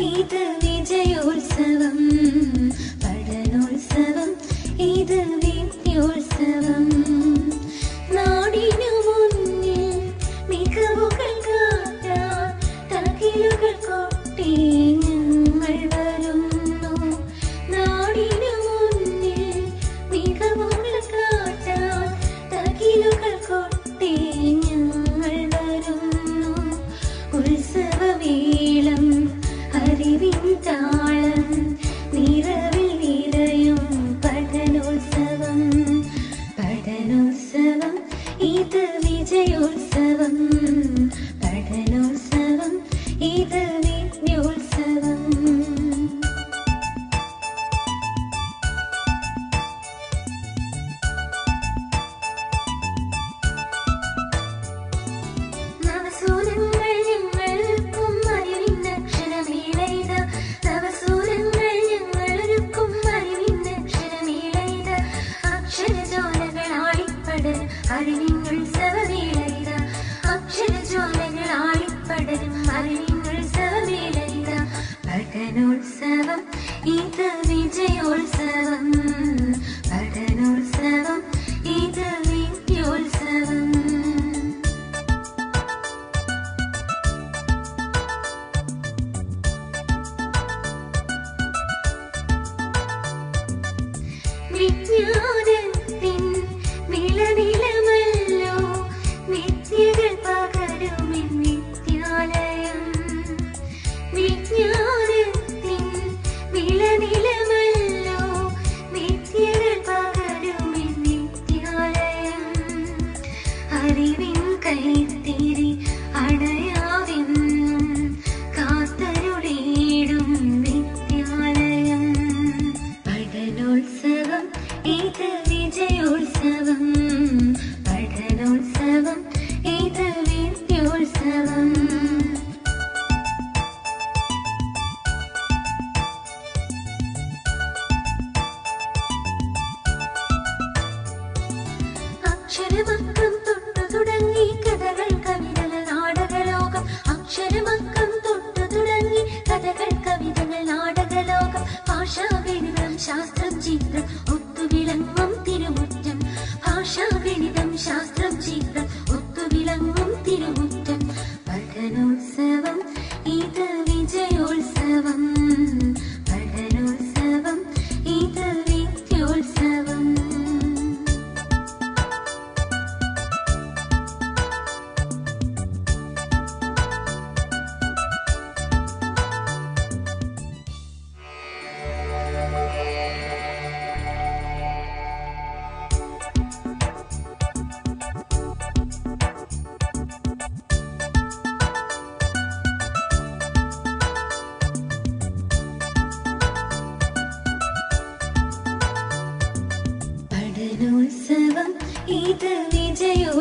ഇത് വിജയോത്സവം. 잊혀지지 올수 വിജയോത്സവം പഠനോത്സവം ഇത് വിദ്യോത്സവം അക്ഷരമ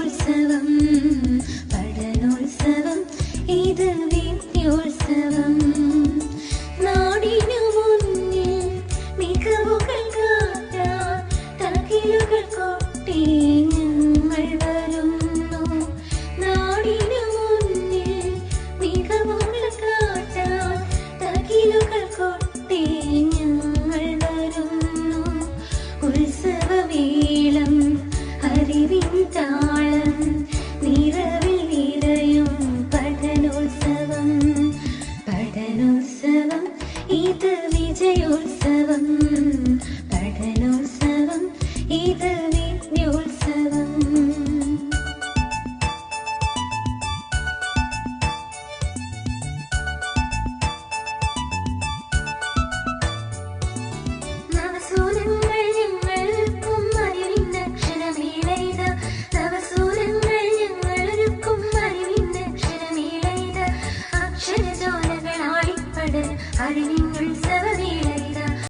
full Need. the